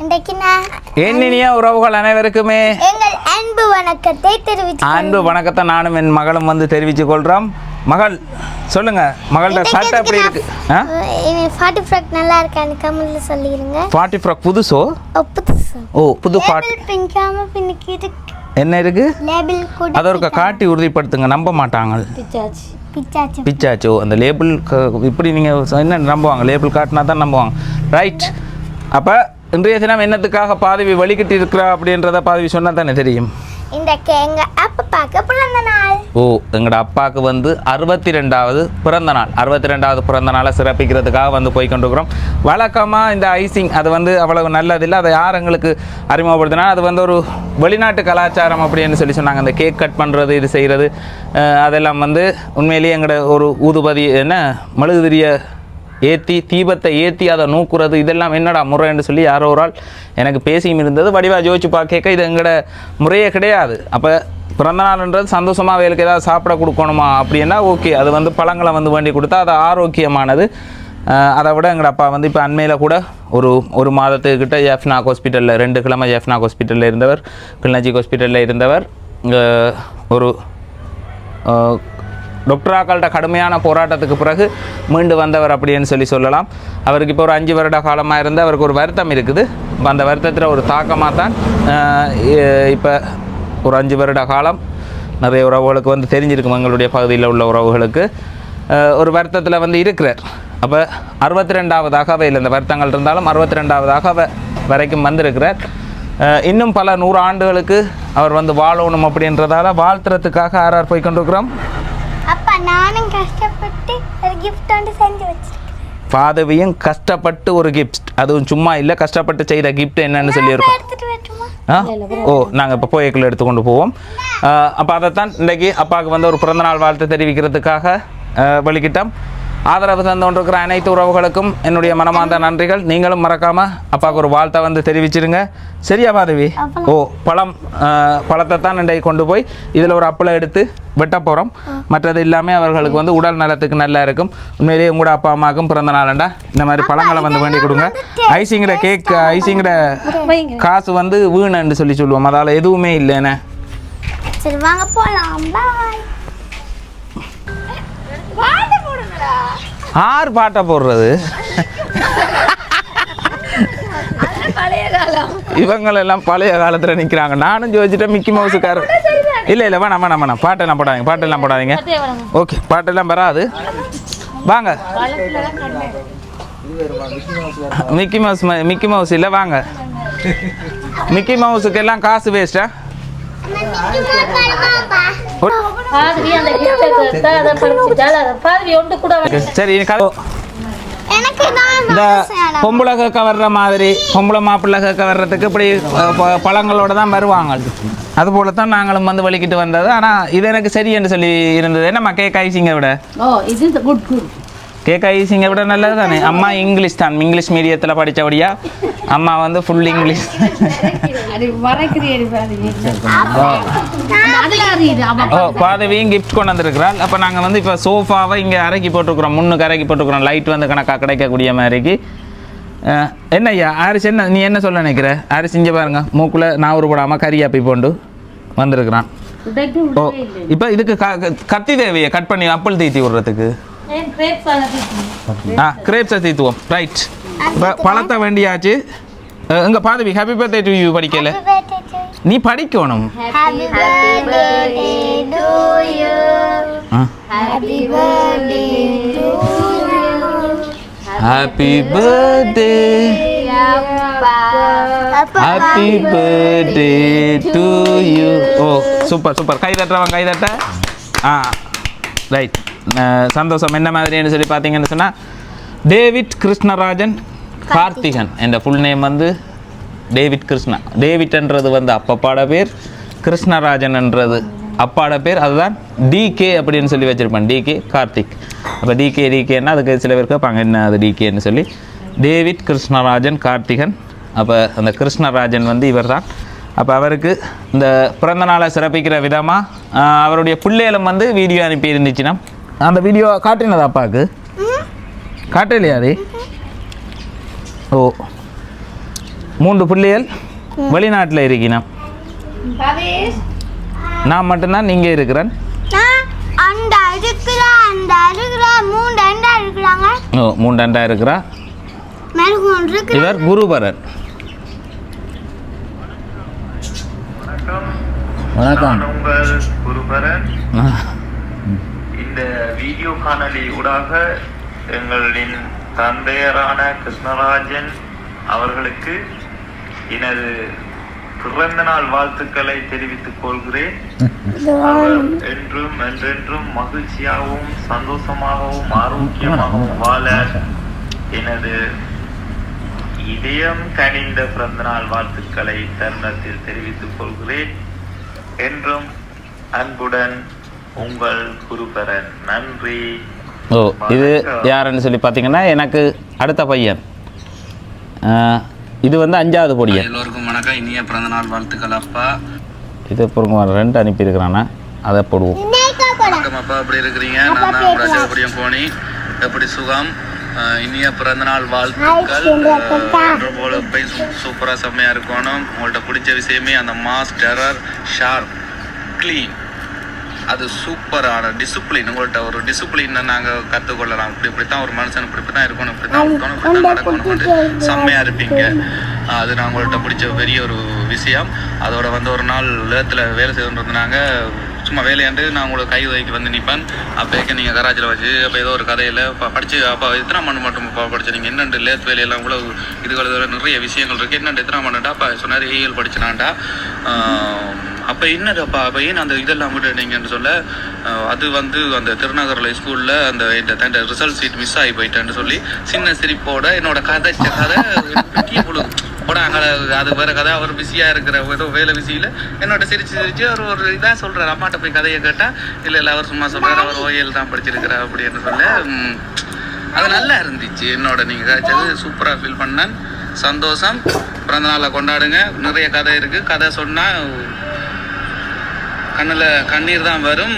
என்னினிய உறவுகள் அனைவருக்குமே எங்கள் அன்பு வணக்கத்தை தெரிவித்து அன்பு வணக்கத்தை நானும் என் மகளும் வந்து தெரிவித்துக் கொள்கிறோம் மகள் சொல்லுங்க. மகள்கிட்ட சட்டை எப்படி இருக்கு? ஆ? ஃபார்ட்டி ஃப்ராக் நல்லா இருக்கான்னு கமெண்ட்ல சொல்லிடுங்க ஃபார்ட்டி ஃப்ராக் புதுசோ? ஓ புது ஃபார்ட்டி லேபிள் பிங்காம பின்னுக்கு இருக்கு. என்ன இருக்கு? லேபிள் கூட அதை ஒரு காட்டி உறுதிப்படுத்துங்க. நம்ப மாட்டாங்க. பிச்சாச்சு. பிச்சாச்சு. பிச்சாச்சோ? அந்த லேபிள் இப்படி நீங்கள் என்ன நம்புவாங்க? லேபிள் காட்டினா தான் நம்புவாங்க. ரைட் அப்போ இன்றைய தினம் என்னத்துக்காக பாதவி வழிகிட்டு இருக்கிறா அப்படின்றத பாதவி சொன்னால் தானே தெரியும்? இன்றைக்கு எங்க அப்பா பார்க்க பிறந்த நாள். ஓ எங்களோட அப்பாவுக்கு வந்து அறுபத்தி ரெண்டாவது பிறந்த நாள். அறுபத்தி ரெண்டாவது பிறந்த நாளை சிறப்பிக்கிறதுக்காக வந்து போய் கொண்டிருக்கிறோம் வழக்கமாக இந்த ஐசிங் அது வந்து அவ்வளவு நல்லதில்லை. அதை யார் எங்களுக்கு அறிமுகப்படுத்தினா அது வந்து ஒரு வெளிநாட்டு கலாச்சாரம் அப்படின்னு சொல்லி சொன்னாங்க. அந்த கேக் கட் பண்ணுறது இது செய்கிறது அதெல்லாம் வந்து உண்மையிலேயே எங்களோட ஒரு ஊதுபதி என்ன மெழுகுதிரிய ஏற்றி தீபத்தை ஏற்றி அதை நூக்குறது இதெல்லாம் என்னடா முறைன்னு சொல்லி யாரோ ஒரு ஆள் எனக்கு பேசியும் இருந்தது. வடிவா ஜோதிச்சு பார்க்க இது எங்களோட முறையே கிடையாது. அப்போ பிறந்தநாள்ன்றது சந்தோஷமாக வேலுக்கு ஏதாவது சாப்பிட கொடுக்கணுமா அப்படின்னா ஓகே. அது வந்து பழங்களை வந்து வேண்டி கொடுத்தா அது ஆரோக்கியமானது. அதை விட எங்கள் அப்பா வந்து இப்போ அண்மையில் கூட ஒரு ஒரு மாதத்துக்கிட்ட எஃப்னாக் ஹாஸ்பிட்டலில் ரெண்டு கிழமை எஃப்னாக் ஹாஸ்பிட்டலில் இருந்தவர் கிளிநொச்சி ஹாஸ்பிட்டலில் இருந்தவர். ஒரு டொக்டராக்கள்கிட்ட கடுமையான போராட்டத்துக்கு பிறகு மீண்டு வந்தவர் அப்படின்னு சொல்லி சொல்லலாம். அவருக்கு இப்போ ஒரு அஞ்சு வருட காலமாக இருந்து அவருக்கு ஒரு வருத்தம் இருக்குது. அந்த வருத்தத்தில் ஒரு தாக்கமாக தான் இப்போ ஒரு அஞ்சு வருட காலம் நிறைய உறவுகளுக்கு வந்து தெரிஞ்சிருக்கும் எங்களுடைய பகுதியில் உள்ள உறவுகளுக்கு. ஒரு வருத்தத்தில் வந்து இருக்கிறார். அப்போ அறுபத்தி ரெண்டாவதாக அவையில் இந்த வருத்தங்கள் இருந்தாலும் அறுபத்தி ரெண்டாவதாக அவ வரைக்கும் வந்திருக்கிறார். இன்னும் பல நூறு ஆண்டுகளுக்கு அவர் வந்து வாழணும் அப்படின்றதால வாழ்த்துறதுக்காக ஆர் ஆர் போய் கொண்டிருக்கிறோம். அப்பா நானும் கஷ்டப்பட்டு ஒரு கிஃப்ட் வந்து செஞ்சு வச்சிருக்கேன். பாதவியும் கஷ்டப்பட்டு ஒரு கிஃப்ட் அதுவும் சும்மா இல்லை கஷ்டப்பட்டு செய்த கிஃப்ட் என்னன்னு சொல்லியிருக்கோம். ஓ நாங்கள் இப்போ போய்க்குள்ள எடுத்துக்கொண்டு போவோம். அப்போ அதைத்தான் இன்றைக்கி அப்பாவுக்கு வந்து ஒரு பிறந்தநாள் வாழ்த்து தெரிவிக்கிறதுக்காக வெளிக்கிட்டோம் ஆதரவு தந்து கொண்டிருக்கிற அனைத்து உறவுகளுக்கும் என்னுடைய மனமார்ந்த நன்றிகள். நீங்களும் மறக்காம அப்பாவுக்கு ஒரு வாழ்த்தை வந்து தெரிவிச்சிருங்க. சரியா பாதவி ஓ பழம் பழத்தை தான் இன்றைக்கு கொண்டு போய் இதில் ஒரு அப்பளை எடுத்து வெட்ட போகிறோம் மற்றது எல்லாமே அவர்களுக்கு வந்து உடல் நலத்துக்கு நல்லா இருக்கும். உண்மையிலேயே உங்களோட அப்பா அம்மாவுக்கும் பிறந்த நாளண்டா? இந்த மாதிரி பழங்களை வந்து வேண்டி கொடுங்க. ஐசிங்கிற கேக் ஐசிங்கிற காசு வந்து வீணுன்னு சொல்லி சொல்லுவோம். அதால் எதுவுமே இல்லைண்ணே சரி வாங்க போலாம். பாய் வாங்க ஆறு பாட்டை போடுறது. இவங்களெல்லாம் பழைய காலத்தில் நிற்கிறாங்க நானும் ஜோதிச்சிட்டேன் மிக்கி மவுசுக்காரர் இல்லை இல்லை வேணாம் வேணாம் வேணாம். பாட்டெல்லாம் போடாதீங்க பாட்டெல்லாம் போடாதீங்க. ஓகே பாட்டெல்லாம் வராது. வாங்க. மிக்கி மவுஸ் ம- மிக்கி மவுஸ் இல்லை வாங்க. மிக்கி மவுஸுக்கு எல்லாம் காசு வேஸ்ட்டா சரி இந்த பொம்பளை கேட்க வர்ற மாதிரி பொம்பளை மாப்பிள்ளை கேட்க வர்றதுக்கு இப்படி பழங்களோட தான் வருவாங்க. அதுபோல தான் நாங்களும் வந்து வலிக்கிட்டு வந்தது. ஆனால் இது எனக்கு சரி என்று சொல்லி இருந்தது. என்னம்மா கேக் ஐசிங்க விட? கேக் ஐசிங்க விட நல்லது தானே அம்மா இங்கிலீஷ் தான். இங்கிலீஷ் மீடியத்தில் படித்தபடியா அம்மா வந்து ஃபுல் இங்கிலீஷ் பாதவியும் கிஃப்ட் கொண்டு வந்திருக்கிறாள் அப்போ நாங்கள் வந்து இப்போ சோஃபாவை இங்கே அரைக்கி போட்டிருக்கிறோம். முன்னுக்கு அரைக்கி போட்டிருக்கிறோம். லைட் வந்து கணக்காக கிடைக்கக்கூடிய மாதிரிக்கு. என்ன ஐயா ஆரிஸ் என்ன நீ என்ன சொல்ல நினைக்கிற? ஆரிஸ் இங்கே பாருங்க. மூக்குல நான் உருப்படாமல் கறியாப்பி போண்டு வந்திருக்கிறான். உடைக்கு ஓ இப்போ இதுக்கு கத்தி தேவையை? கட் பண்ணி அப்பல் தீத்தி விடுறதுக்கு. ஆ கிரேப்ஸை தீத்துவோம் ரைட் இப்போ பழத்தை வேண்டியாச்சு. இங்க பாதவி ஹாப்பி பர்த்டே டு யூ படிக்கல நீ படிக்கணும். Happy birthday happy birthday to you O super super கை தட்டுறவன் கை தட்ட. ஆ ரைட் சந்தோஷம். என்ன மாதிரின்னு சொல்லி பார்த்தீங்கன்னு சொன்னால் டேவிட் கிருஷ்ணராஜன் கார்த்திகன். என்ற ஃபுல் நேம் வந்து டேவிட் கிருஷ்ணா. டேவிட்ன்றது வந்து அப்பப்பாட பேர் கிருஷ்ணராஜன்ன்றது அப்பாட பேர். அதுதான் டிகே அப்படின்னு சொல்லி வச்சுருப்பேன் டிகே கார்த்திக். அப்போ டிகே டிகேன்னா அதுக்கு சில பேர் கேட்பாங்க என்ன அது டிகேன்னு சொல்லி. டேவிட் கிருஷ்ணராஜன் கார்த்திகன். அப்போ அந்த கிருஷ்ணராஜன் வந்து இவர் தான் அப்போ அவருக்கு இந்த பிறந்த நாளை சிறப்பிக்கிற விதமாக அவருடைய பிள்ளைகளும் வந்து வீடியோ அனுப்பி இருந்துச்சுன்னா அந்த வீடியோ காட்டினதா அப்பாவுக்கு. காட்டலையா அது? ஓ. மூன்று பிள்ளைகள் வெளிநாட்டில் இருக்கணும் பவேஷ் நான் மட்டும்தான் நீங்கள் இருக்கிறேன். அந்த இருக்கிற அந்த இருக்கிற மூணு ரெண்டா இருக்கிறாங்க. ஓ மூன்று அண்டா இருக்கிறா? இவர் குருபரன். வணக்கம். குருபரன். இந்த வீடியோ காணொளி ஊடாக எங்களின் தந்தையரான கிருஷ்ணராஜன் அவர்களுக்கு எனது பிறந்த நாள் வாழ்த்துக்களை தெரிவித்துக் கொள்கிறேன். அவர் என்றும் என்றென்றும் மகிழ்ச்சியாகவும் சந்தோஷமாகவும் ஆரோக்கியமாகவும் வாழ எனது இதயம் கனிந்த பிறந்த நாள் வாழ்த்துக்களை தருணத்தில் தெரிவித்துக் கொள்கிறேன். என்றும் அன்புடன் உங்கள் குருபரன் நன்றி. ஓ இது யாருன்னு சொல்லி பார்த்தீங்கன்னா எனக்கு அடுத்த பையன். இது வந்து அஞ்சாவது பொடியன். எல்லோருக்கும் வணக்கம். இனிய பிறந்தநாள் வாழ்த்துக்கள் அப்பா. இது பொறுங்க ரெண்டு அனுப்பியிருக்கிறானா? அதை போடுவோம். வணக்கம் அப்பா. எப்படி இருக்கிறீங்க? நான் தான் ஜெகபடியம் போனி எப்படி சுகம்? இனிய பிறந்தநாள் வாழ்த்துக்கள். போல போய் சூப்பராக செம்மையாக இருக்கணும். உங்கள்ட்ட பிடிச்ச விஷயமே அந்த மாஸ் டெரர் ஷார்ப் க்ளீன் அது சூப்பரான டிசிப்ளின் உங்கள்ட்ட ஒரு டிசிப்ளினை நாங்கள் கற்றுக்கொள்ளலாம் இப்படி இப்படி தான் ஒரு மனுஷன் இப்படி இப்படி தான் இருக்கணும் இப்படி தான் இருக்கணும் இப்படி தான் நடக்கணும் செம்மையாக இருப்பீங்க. அது நான் உங்கள்ட்ட பிடிச்ச பெரிய ஒரு விஷயம். அதோட வந்து ஒரு நாள் லேத்தில் வேலை செய்துட்டு இருந்தாங்க சும்மா வேலையாண்டு நான் உங்களுக்கு கை உதவிக்கு வந்து நிற்பேன் அப்போக்கே நீங்கள் கராச்சியில் வச்சு அப்போ ஏதோ ஒரு கதையில் படித்து அப்போ எத்தனை மணி மட்டும் அப்பா படிச்சு நீங்கள் என்னென்று லேத் வேலையெல்லாம் கூட இதுகள் இதுகள் நிறைய விஷயங்கள் இருக்குது என்னென்று எத்தனை மணிட்டா அப்பா சொன்னார் ஏஎல் படிச்சினாண்டா. அப்போ என்னதுப்பா? அப்போ ஏன் அந்த இதெல்லாம் விட்டுட்டீங்கன்னு சொல்ல அது வந்து அந்த திருநகரில் ஸ்கூலில் அந்த இந்த ரிசல்ட் சீட் மிஸ் ஆகி போயிட்டேன்னு சொல்லி சின்ன சிரிப்போட என்னோட கதை கதை பெரிய புழு போட அங்கே அது வேற கதை அவர் பிஸியாக இருக்கிற ஏதோ வேலை பிஸியில் என்னோட சிரிச்சு சிரிச்சு அவர் ஒரு இதாக சொல்கிறார் அம்மாட்ட போய் கதையை கேட்டால் இல்லை இல்லை அவர் சும்மா சொல்கிறார் அவர் ஓஎல் தான் படிச்சிருக்கிறார் அப்படின்னு சொல்ல அது நல்லா இருந்துச்சு என்னோட நீங்கள் காய்ச்சது சூப்பராக ஃபீல் பண்ணேன். சந்தோஷம். பிறந்த நாளை கொண்டாடுங்க. நிறைய கதை இருக்குது கதை சொன்னால் கண்ணில் கண்ணீர் தான் வரும்.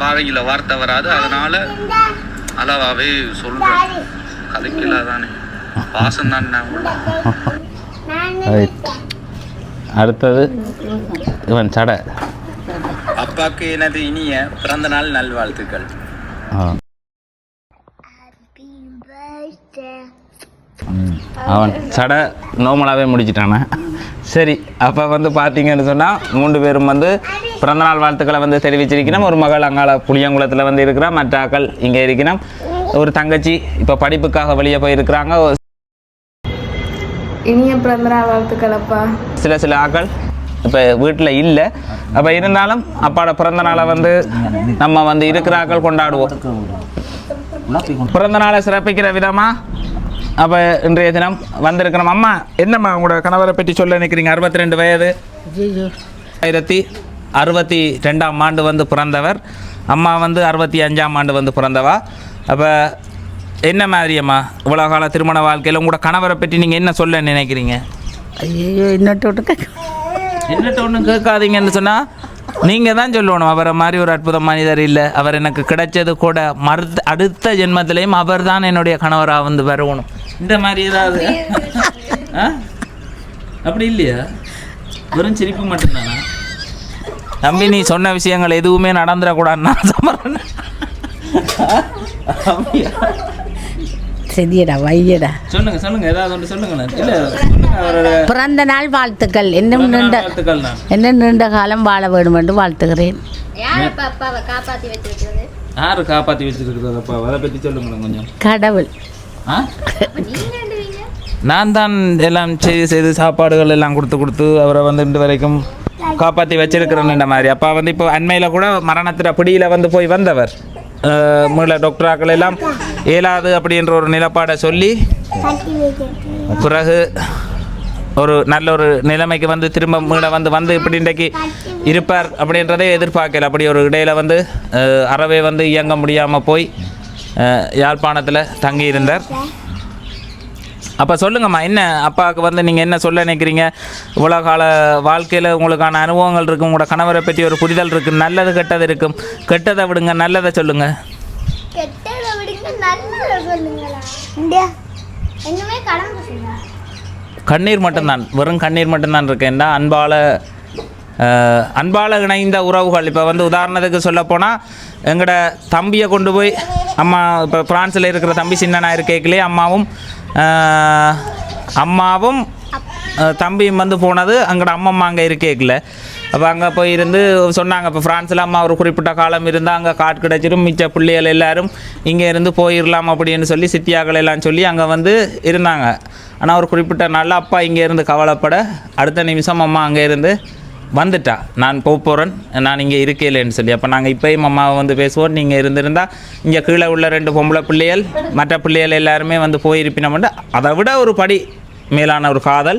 பாவையில் வார்த்தை வராது. அதனால அளவாவே சொல்கிறேன் கதைக்கு இல்லாதானே பாசம் தான் அடுத்தது இவன் சடை. அப்பாக்கு எனது இனிய பிறந்த நாள் நல்வாழ்த்துக்கள் ஆ. அவன் சடை நார்மலாகவே முடிச்சிட்டானே. சரி அப்போ வந்து பார்த்தீங்கன்னு சொன்னால் மூன்று பேரும் வந்து பிறந்தநாள் வாழ்த்துக்களை வந்து தெரிவிச்சிருக்கணும் ஒரு மகள் அங்கால புளியங்குளத்தில் வந்து இருக்கிறா மற்ற ஆக்கள் இங்கே இருக்கணும் ஒரு தங்கச்சி இப்போ படிப்புக்காக வெளியே போயிருக்கிறாங்க. இனிய பிறந்தநாள் வாழ்த்துக்கள் அப்பா சில சில ஆக்கள் இப்போ வீட்டில் இல்லை. அப்போ இருந்தாலும் அப்பாவோட பிறந்த நாளை வந்து நம்ம வந்து இருக்கிற ஆக்கள் கொண்டாடுவோம். பிறந்த நாளை சிறப்பிக்கிற விதமா அப்போ இன்றைய தினம் வந்திருக்கிறோம் அம்மா என்னம்மா உங்களோட கணவரை பற்றி சொல்ல நினைக்கிறீங்க? அறுபத்தி ரெண்டு வயது ஆயிரத்தி அறுபத்தி ரெண்டாம் ஆண்டு வந்து பிறந்தவர். அம்மா வந்து அறுபத்தி அஞ்சாம் ஆண்டு வந்து பிறந்தவா. அப்போ என்ன மாதிரி அம்மா இவ்வளோ கால திருமண வாழ்க்கையில் உங்களோட கணவரை பற்றி நீங்கள் என்ன சொல்ல நினைக்கிறீங்க? ஐயோ இன்னொட்டு விட்டு என்னட்ட ஒன்றும் கேட்காதீங்கன்னு சொன்னால் நீங்கள் தான் சொல்லணும். அவரை மாதிரி ஒரு அற்புத மனிதர் இல்லை. அவர் எனக்கு கிடைச்சது கூட மறுத்த அடுத்த ஜென்மத்திலையும் அவர் தான் என்னுடைய கணவராக வந்து வரணும் இந்த மாதிரி ஏதாவது? அப்படி இல்லையா? வெறும் சிரிப்பு மட்டும்தானா? தம்பி நீ சொன்ன விஷயங்கள் எதுவுமே நடந்துடக்கூடாதுன்னு நான்? சரியடா வையடா. சொல்லுங்க சொல்லுங்க ஏதாவது ஒன்று சொல்லுங்க பிறந்த நாள் வாழ்த்துக்கள். இன்னும் நாள் நீண்ட வாழ்த்துக்கள் நான் என்ன நீண்ட காலம் வாழ வேண்டும் என்று வாழ்த்துகிறேன். யார் அப்பாவை காப்பாற்றி வச்சிருக்கிறது? யாரு காப்பாற்றி வச்சிருக்கிறதப்பா அதை பற்றி சொல்லுங்களேன் கொஞ்சம். கடவுள். நான் தான் எல்லாம் செய்து செய்து சாப்பாடுகள் எல்லாம் கொடுத்து கொடுத்து அவரை வந்து இன்று வரைக்கும் காப்பாற்றி வச்சிருக்கிறேன்ன்ற மாதிரி. அப்பா வந்து இப்போ அண்மையில் கூட மரணத்தில் பிடியில் வந்து போய் வந்தவர். அஹ், மீள டாக்டராக்கள் எல்லாம் இயலாது அப்படின்ற ஒரு நிலப்பாடை சொல்லி பிறகு ஒரு நல்ல ஒரு நிலைமைக்கு வந்து திரும்ப மீள வந்து வந்து இப்படி இன்றைக்கு இருப்பார் அப்படின்றதே எதிர்பார்க்கல. அப்படி ஒரு இடையில வந்து அறவே வந்து இயங்க முடியாமல் போய் யாழ்ப்பாணத்தில் தங்கி இருந்தார் அப்போ சொல்லுங்கம்மா என்ன அப்பாவுக்கு வந்து நீங்கள் என்ன சொல்ல நினைக்கிறீங்க? இவ்வளோ கால வாழ்க்கையில் உங்களுக்கான அனுபவங்கள் இருக்கும். உங்களோட கணவரை பற்றி ஒரு புரிதல் இருக்குது நல்லது கெட்டது இருக்கும். கெட்டதை விடுங்க நல்லதை சொல்லுங்க. கண்ணீர் மட்டும்தான். வெறும் கண்ணீர் மட்டும்தான் இருக்கேன்டா. அன்பால அன்பால் இணைந்த உறவுகள். இப்போ வந்து உதாரணத்துக்கு சொல்லப்போனால் எங்களோட தம்பியை கொண்டு போய் அம்மா இப்போ பிரான்ஸில் இருக்கிற தம்பி சின்னனா இருக்கேக்கிலே அம்மாவும் அம்மாவும் தம்பியும் வந்து போனது அங்கட அம்மம்மா அங்கே இருக்கேக்கில் அப்போ அங்கே போய் இருந்து சொன்னாங்க இப்போ ஃப்ரான்ஸில் அம்மா ஒரு குறிப்பிட்ட காலம் இருந்தால் அங்கே காட்டு கிடச்சிரும் மிச்ச பிள்ளைகள் எல்லாரும் இங்கே இருந்து போயிடலாம் அப்படின்னு சொல்லி சித்தியாக்கள் எல்லாம் சொல்லி அங்கே வந்து இருந்தாங்க. ஆனால் ஒரு குறிப்பிட்ட நாளில் அப்பா இங்கே இருந்து கவலைப்பட அடுத்த நிமிஷம் அம்மா அங்கே இருந்து வந்துட்டா. நான் போக போகிறேன் நான் இங்கே இருக்கேலேன்னு சொல்லி. அப்போ நாங்கள் இப்போயும் அம்மாவை வந்து பேசுவோம். நீங்கள் இருந்திருந்தால் இங்கே கீழே உள்ள ரெண்டு பொம்பளை பிள்ளைகள் மற்ற பிள்ளைகள் எல்லாருமே வந்து போயிருப்பினோம்ட்டு அதை விட ஒரு படி மேலான ஒரு காதல்.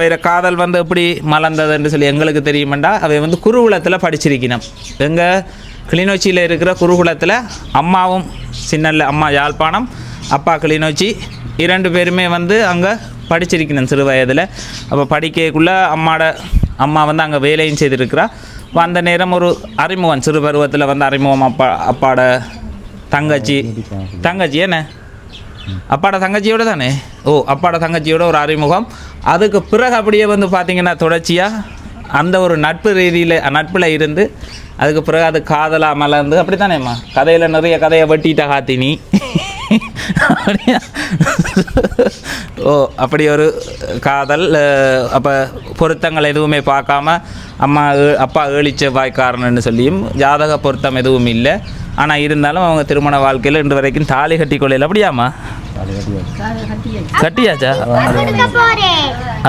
வேறு காதல் வந்து எப்படி மலர்ந்ததுன்னு சொல்லி எங்களுக்கு தெரியுமெண்டா. அவை வந்து குருகுலத்தில் படிச்சிருக்கணும். எங்கள் கிளிநொச்சியில் இருக்கிற குருகுலத்தில் அம்மாவும் சின்னல்ல அம்மா யாழ்ப்பாணம் அப்பா கிளிநொச்சி இரண்டு பேருமே வந்து அங்கே படிச்சிருக்கணும் சிறு வயதில். அப்போ படிக்கக்குள்ளே அம்மாட அம்மா வந்து அங்கே வேலையும் செய்திருக்கிறா. அந்த நேரம் ஒரு அறிமுகம் சிறு பருவத்தில் வந்து அறிமுகம் அப்பா அப்பாட தங்கச்சி. தங்கச்சி என்ன? அப்பாட தங்கச்சியோட தானே? ஓ அப்பாட தங்கச்சியோட ஒரு அறிமுகம். அதுக்கு பிறகு அப்படியே வந்து பார்த்தீங்கன்னா தொடர்ச்சியாக அந்த ஒரு நட்பு ரீதியில் நட்பில் இருந்து அதுக்கு பிறகு அது காதலாக மலர்ந்து அப்படி தானேம்மா கதையில் நிறைய கதையை வெட்டிட்ட காத்தினி. அப்படியா? ஓ அப்படி ஒரு காதல் அப்போ பொருத்தங்கள் எதுவுமே பார்க்காம அம்மா அப்பா ஏழிச்ச வாய்க்காரன்னு சொல்லியும் ஜாதக பொருத்தம் எதுவும் இல்லை. ஆனால் இருந்தாலும் அவங்க திருமண வாழ்க்கையில் இன்று வரைக்கும் தாலி கட்டி கொள்ளையில் அப்படியாம்மா? கட்டியாச்சா?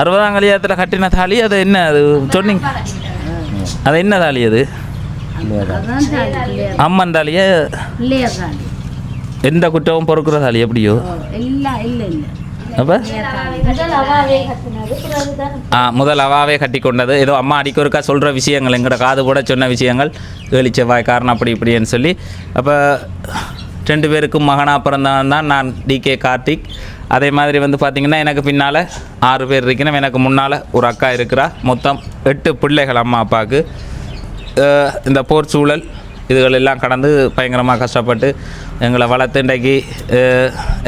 அறுபதாம் கல்யாணத்தில் கட்டின தாலி அது என்ன அது சொன்னீங்க? அது என்ன தாலி அது? அம்மன் தாலிய? எந்த குற்றமும் பொறுக்கிற தாலி எப்படியோ? அப்போ? முதல் அவாவே கட்டினது பிறகுதான் ஆ முதல் அவாவே கட்டி கொண்டது. ஏதோ அம்மா அடிக்கொருக்கா சொல்கிற விஷயங்கள் எங்களோட காது கூட சொன்ன விஷயங்கள் ஏழி செவ்வாய் காரணம் அப்படி இப்படின்னு சொல்லி. அப்போ ரெண்டு பேருக்கும் மகனாக பிறந்தவன் தான் நான் டிகே கார்த்திக். அதே மாதிரி வந்து பார்த்திங்கன்னா எனக்கு பின்னால் ஆறு பேர் இருக்கணும். எனக்கு முன்னால் ஒரு அக்கா இருக்கிறா. மொத்தம் எட்டு பிள்ளைகள் அம்மா அப்பாவுக்கு இந்த போர் சூழல் இதுகளெல்லாம் கடந்து பயங்கரமாக கஷ்டப்பட்டு எங்களை வளர்த்து இன்றைக்கு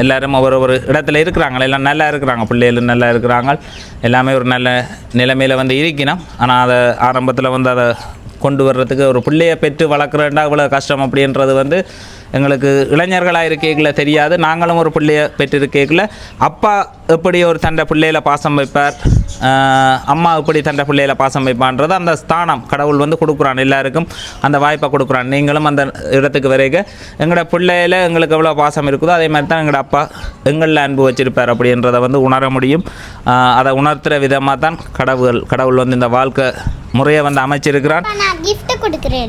எல்லோரும் ஒவ்வொரு ஒரு ஒரு இடத்துல இருக்கிறாங்க. எல்லாம் நல்லா இருக்கிறாங்க. பிள்ளைகளும் நல்லா இருக்கிறாங்க. எல்லாமே ஒரு நல்ல நிலைமையில் வந்து இருக்கணும் ஆனால் அதை ஆரம்பத்தில் வந்து அதை கொண்டு வர்றதுக்கு ஒரு பிள்ளையை பெற்று வளர்க்குறேன்டா இவ்வளோ கஷ்டம் அப்படின்றது வந்து எங்களுக்கு இளைஞர்களாக இருக்கைகள தெரியாது. நாங்களும் ஒரு பிள்ளைய பெற்றிருக்கைகள அப்பா எப்படி ஒரு தண்டை பிள்ளையில பாசம் வைப்பார்? அம்மா எப்படி தண்டை பிள்ளையில பாசம் வைப்பான்றது அந்த ஸ்தானம் கடவுள் வந்து கொடுக்குறான் எல்லாருக்கும். அந்த வாய்ப்பை கொடுக்குறான். நீங்களும் அந்த இடத்துக்கு வரைக. எங்களோட பிள்ளையில எங்களுக்கு எவ்வளோ பாசம் இருக்குதோ அதே மாதிரி தான் எங்களோட அப்பா எங்களில் அன்பு வச்சிருப்பார் அப்படின்றத வந்து உணர முடியும். அதை உணர்த்துற விதமாக தான் கடவுள் கடவுள் வந்து இந்த வாழ்க்கை முறையை வந்து அமைச்சிருக்கிறான்.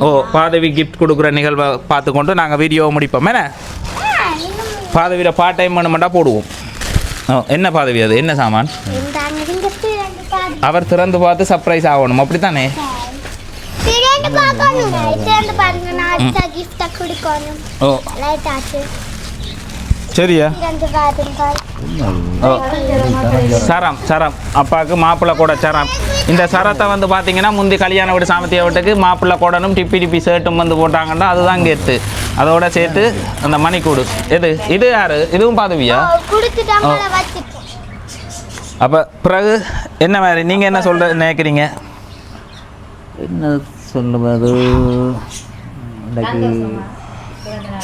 ஓ பாதவி கிஃப்ட் கொடுக்குற நிகழ்வை பார்த்துக்கொண்டு நாங்கள் வீடியோவை முடிப்போம். என்ன? பாதவியில் பார்ட் டைம் வேணுமெண்டா போடுவோம். என்ன பாதவி அது? என்ன சாமான்? அவர் திறந்து பார்த்து சர்ப்ரைஸ் ஆகணும். அப்படி தானே திரண்டு பார்க்கணும். திரண்டு பாருங்க நான் அடுத்த gift கொடுக்கணும். ஓ. சரியா சரம் சரம் அப்பாவுக்கு மாப்பிள்ளை கூட சரம் இந்த சரத்தை வந்து பார்த்தீங்கன்னா முந்தி கல்யாண வீடு சாமத்திய வீட்டுக்கு மாப்பிள்ளை கூடனும் டிப்பி டிப்பி ஷர்ட்டும் வந்து போட்டாங்கன்னா அதுதான் கெத்து அதோட சேர்த்து அந்த மணிக்கூடு எது இது யாரு இதுவும் பாதவியா அப்போ பிறகு என்ன மாதிரி நீங்கள் என்ன சொல்ற நினைக்கிறீங்க என்ன சொல்லுவது இன்றைக்கு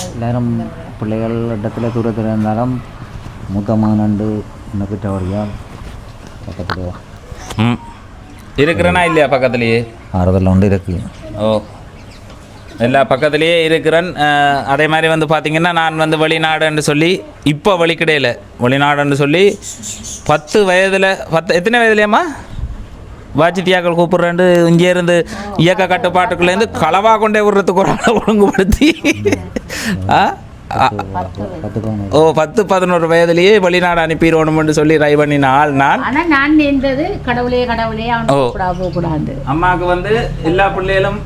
எல்லாரும் பிள்ளைகள் இடத்துல தூரத்தில் இருந்தாலும் மூத்த மகனண்டு இன்னக்கிட்டவரையால் பக்கத்தில் ம். இருக்கிறேனா இல்லையா பக்கத்துலேயே? ஆறுதல் உண்டு இருக்குது ஓ. எல்லா பக்கத்துலேயே இருக்கிறேன். அதே மாதிரி வந்து பார்த்தீங்கன்னா நான் வந்து வெளிநாடுன்னு சொல்லி இப்போ வெளிக்கிடையில். வெளிநாடுன்னு சொல்லி பத்து வயதில் பத்து எத்தனை வயதுலையாம்மா வாச்சித்தியாக்கள் கூப்பிட்றேன் இங்கே இருந்து இயக்க கட்டுப்பாட்டுக்குள்ளேருந்து களவா கொண்டே விடுறதுக்கு ஒரு ஒழுங்குபடுத்தி. ஆ? ஓ பத்து பதினோரு வயதிலேயே வெளிநாடு அனுப்பிடணும்னு சொல்லி ரை பண்ணின ஆள் நான்? ஆனால் நான் நின்றது கடவுளே கடவுளே அவன். கூடாது அம்மாவுக்கு வந்து எல்லா பிள்ளைகளும்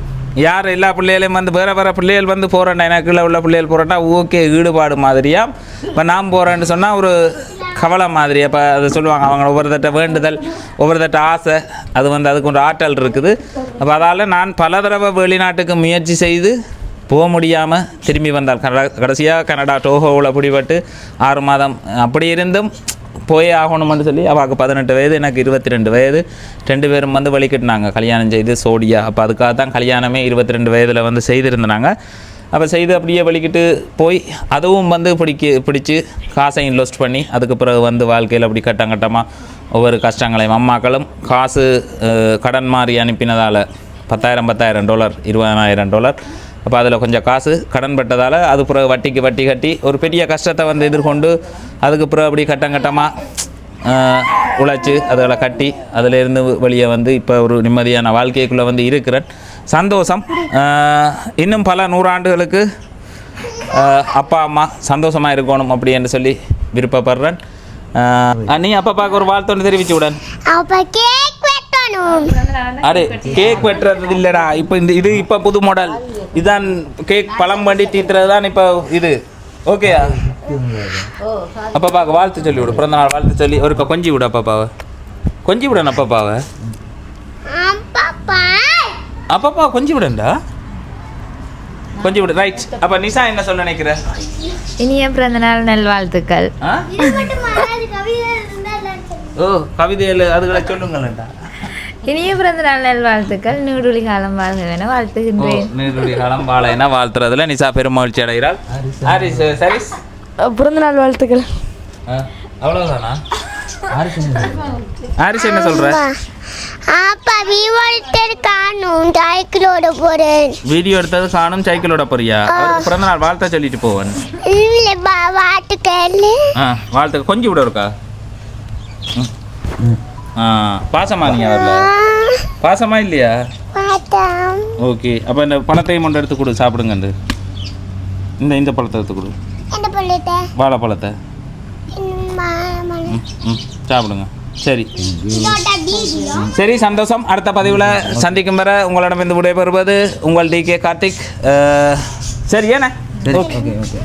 யார் எல்லா பிள்ளைகளையும் வந்து வேற வேற பிள்ளைகள் வந்து போகிறேன்டா எனக்குள்ள உள்ள பிள்ளைகள் போகிறேன்டா ஓகே ஈடுபாடு மாதிரியா? இப்போ நான் போகிறேன்னு சொன்னால் ஒரு கவலை மாதிரி அப்போ அதை சொல்லுவாங்க அவங்க ஒவ்வொருத்தட்ட வேண்டுதல் ஒவ்வொருத்தட்ட ஆசை. அது வந்து அதுக்கு ஒரு ஆற்றல் இருக்குது. அப்போ அதால் நான் பல தடவை வெளிநாட்டுக்கு முயற்சி செய்து போக முடியாமல் திரும்பி வந்தார் கனடா கடைசியாக கனடா டோஹோவில் பிடிபட்டு ஆறு மாதம் அப்படி இருந்தும் போயே ஆகணும்னு சொல்லி அவளுக்கு பதினெட்டு வயது எனக்கு இருபத்தி ரெண்டு வயது. ரெண்டு பேரும் வந்து வலிக்கிட்டாங்க கல்யாணம் செய்து சோடியா. அப்போ அதுக்காக தான் கல்யாணமே இருபத்தி ரெண்டு வயதில் வந்து செய்திருந்தாங்க. அப்போ செய்து அப்படியே வலிக்கிட்டு போய் அதுவும் வந்து பிடிக்க பிடிச்சி காசை இன்வெஸ்ட் பண்ணி அதுக்கு பிறகு வந்து வாழ்க்கையில் அப்படி கட்டம் கட்டமாக ஒவ்வொரு கஷ்டங்களையும் அம்மாக்களும் காசு கடன் மாதிரி அனுப்பினதால் பத்தாயிரம் பத்தாயிரம் டாலர் இருபதாயிரம் டாலர் அப்போ அதில் கொஞ்சம் காசு கடன் பட்டதால் அது பிறகு வட்டிக்கு வட்டி கட்டி ஒரு பெரிய கஷ்டத்தை வந்து எதிர்கொண்டு அதுக்கு பிறகு அப்படி கட்டம் கட்டமாக உழைச்சி அதில் கட்டி அதிலேருந்து வெளியே வந்து இப்போ ஒரு நிம்மதியான வாழ்க்கைக்குள்ளே வந்து இருக்கிறேன். சந்தோஷம். இன்னும் பல நூறாண்டுகளுக்கு அப்பா அம்மா சந்தோஷமாக இருக்கணும் அப்படி என்று சொல்லி விருப்பப்படுறேன். நீ அப்பா பார்க்க ஒரு வாழ்த்தொன்று தெரிவிச்சு விடன் அரே கேக் வெட்டுறது இல்லைடா. இப்போ இந்த இது இப்போ புது மாடல் இதான் கேக் பழம் பண்ணி தீத்துறது தான் இப்போ இது. ஓகேயா அப்பா பார்க்க வாழ்த்து சொல்லி விடு. பிறந்த நாள் வாழ்த்து சொல்லி. ஒரு கொஞ்சி விடு அப்பாப்பாவை கொஞ்சி விடணும் அப்பாப்பாவை அப்பா அப்பப்பா கொஞ்சம் விடண்டா? கொஞ்சம் விடு. ரைட் அப்ப நிஷா என்ன சொல்ல நினைக்கிற? இனிய நல்வாழ்த்துக்கள். இருந்தா எல்லாம் தெரியும். ஓ கவிதையில் அதுகளை சொல்லுங்களேன்டா. இனிய பிறந்தநாள் நல்வாழ்த்துக்கள். நூடுலி காலம் வாழ்கவென ஓ வாழ்த்துகின்றேன் நீருடைய காலம் வாழைனா வாழ்த்துறதுல நிஷா பெருமகிழ்ச்சி அடைகிறாள். ஹாரிஸ் சரிஸ் பிறந்தநாள் வாழ்த்துக்கள். ஆ, அவ்வளவுதானா? ஹாரிஸ் என்ன சொல்ற? அப்பா வீவாழ்த்தர் காணும். சைக்கிளோட போறேன். வீடியோ எடுத்தது காணும் சைக்கிளோட போறியா? அவருக்கு பிறந்த நாள் வாழ்த்த சொல்லிட்டு போவன். இல்ல பா வாட்டுக்கல் ஆ வாழ்த்து கொஞ்சம் விட இருக்கா. ஆ பாசமா நீங்க வரல பாசமா இல்லையா? ஓகே அப்போ இந்த பழத்தையும் கொண்டு எடுத்து கொடு சாப்பிடுங்க இந்த இந்த பழத்தை எடுத்து கொடு. வாழைப்பழத்தை. ம், ம் சாப்பிடுங்க. சரி. சரி சந்தோஷம். அடுத்த பதிவில் சந்திக்கும் வரை உங்களிடமிருந்து விடைபெறுவது உங்கள் டி கே கார்த்திக். சரி ஏண்ணே? ஓகே. ஓகே